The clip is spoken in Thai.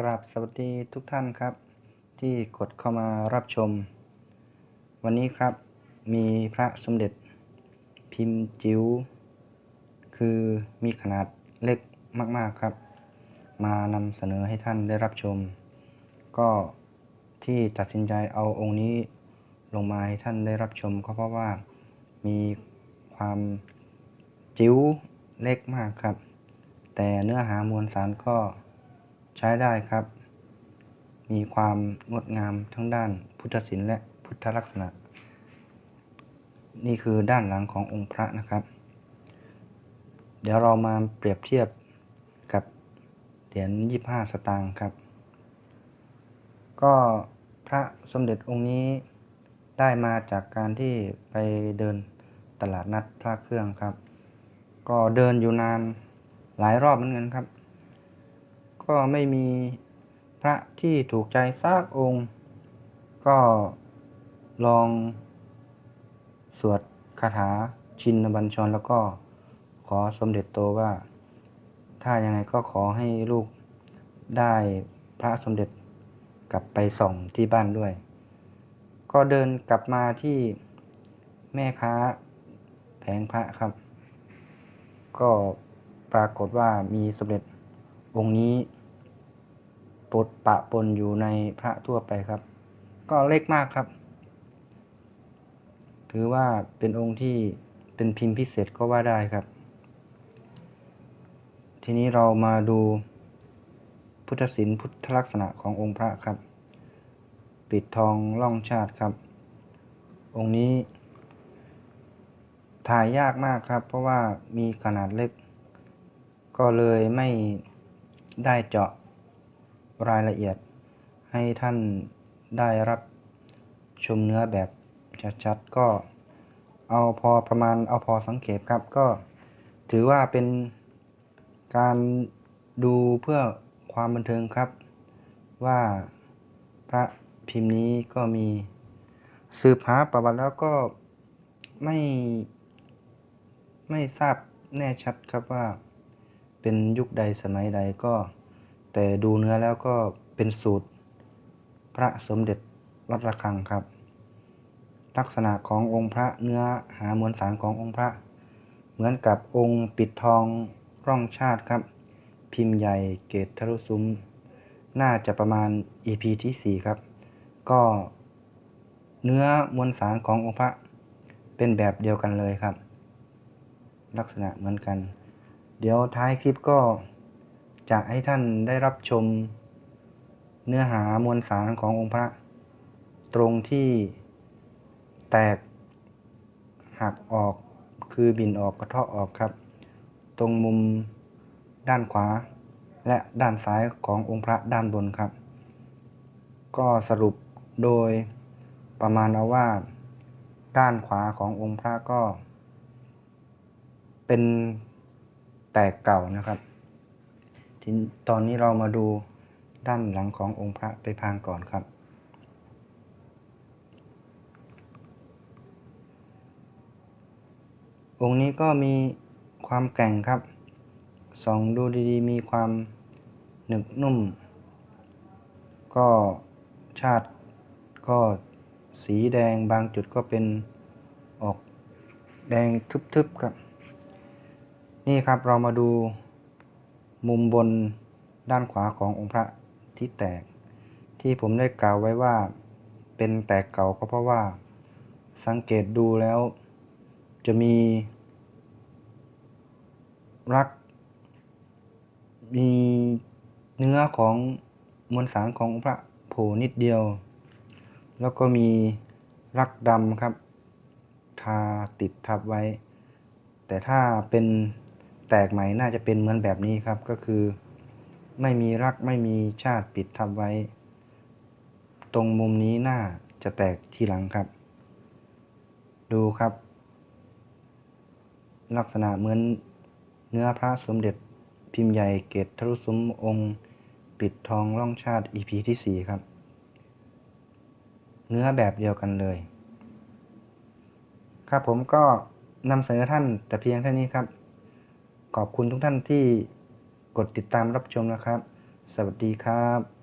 กราบสวัสดีทุกท่านครับ ที่กดเข้ามารับชม วันนี้ครับมีพระสมเด็จพิมพ์จิ๋วคือมีขนาดเล็กมาก ๆครับ มานำเสนอให้ท่านได้รับชม ก็ที่ตัดสินใจเอาองค์นี้ลงมาให้ท่านได้รับชม ก็เพราะว่ามีความจิ๋วเล็กมากครับ แต่เนื้อหามวลสารก็ ใช้ได้ครับ มีความงดงามทั้งด้านพุทธศิลป์และพุทธลักษณะ นี่คือด้านหลังขององค์พระนะครับ เดี๋ยวเรามาเปรียบเทียบกับเหรียญ25 สตางค์ครับ ก็พระสมเด็จองค์นี้ได้มาจากการที่ไปเดินตลาดนัดพระเครื่องครับ ก็เดินอยู่นานหลายรอบเหมือนกันครับ ก็ไม่มีพระที่ถูกใจสักองค์ ก็ลองสวดคาถาชินบัญชรแล้วก็ขอสมเด็จโตว่า ถ้ายังไงก็ขอให้ลูกได้พระสมเด็จกลับไปส่องที่บ้านด้วย ก็เดินกลับมาที่แม่ค้าแผงพระครับ ก็ปรากฏว่ามีสมเด็จองค์นี้ ปดปะปนอยู่ในพระทั่วไปครับ ก็เล็กมากครับ ถือว่าเป็นองค์ที่เป็นพิมพ์พิเศษก็ว่าได้ครับ ทีนี้เรามาดูพุทธศิลป์พุทธลักษณะขององค์พระครับ ปิดทองล่องชาติครับ องค์นี้ ถ่ายยากมากครับ เพราะว่ามีขนาดเล็ก ก็เลยไม่ได้เจาะ รายละเอียดให้ท่านได้รับชมเนื้อแบบชัดๆก็เอาพอประมาณเอาพอสังเกตครับก็ถือว่าเป็นการดูเพื่อความบันเทิงครับ ว่าพระพิมพ์นี้ก็มีสืบหาประวัติแล้วก็ไม่ไม่ทราบแน่ชัดครับว่าเป็นยุคใดสมัยใดก็ แต่ดูเนื้อแล้วก็เป็นสูตร พระสมเด็จวัดระฆังครับ ลักษณะขององค์พระเนื้อหามวลสารขององค์พระ เหมือนกับองค์ปิดทองร่องชาติครับ พิมพ์ใหญ่เกตทะลุซุ้ม น่าจะประมาณ EP ที่ 4 ครับ ก็เนื้อมวลสารขององค์พระเป็นแบบเดียวกันเลยครับ ลักษณะเหมือนกัน เดี๋ยวท้ายคลิปก็ จะให้ท่านได้รับชม เนื้อหามวลสารขององค์พระ ตรงที่แตกหักออกคือบินออกกระเทาะออกครับ ตรงมุมด้านขวา และด้านซ้ายขององค์พระด้านบนครับ ก็สรุปโดยประมาณเอาว่า ด้านขวาขององค์พระก็ เป็นแตกเก่านะครับ ทีตอนนี้เรามาดูด้านหลังขององค์พระไปพางก่อนครับ องค์นี้ก็มีความแกร่งครับส่องดูดีๆ มีความหนึบนุ่ม ก็ชาติก็สีแดงบางจุดก็เป็นออกแดงทึบๆครับ นี่ครับเรามาดู มุมบนด้านขวาขององค์พระที่แตก ที่ผมได้กล่าวไว้ว่าเป็นแตกเก่าก็เพราะว่า สังเกตดูแล้ว จะมี รัก มีเนื้อของมวลสารขององค์พระโผล่นิดเดียว แล้วก็มีรักดำครับ ทาติดทับไว้ แต่ถ้าเป็น แตกใหม่น่าจะเป็นเหมือนแบบนี้ครับก็คือ ไม่มีรักไม่มีชาติปิดทับไว้ ตรงมุมนี้น่าจะแตกทีหลังครับ ดูครับ ลักษณะเหมือนเนื้อพระสมเด็จพิมพ์ใหญ่เกตทะลุซุ้มองค์ปิดทองร่องชาติ EP ที่ 4 ครับ เนื้อแบบเดียวกันเลย ครับผมก็นำเสนอท่านแต่เพียงเท่านี้ครับ ขอบคุณทุกท่านที่กดติดตามรับชมนะครับ สวัสดีครับ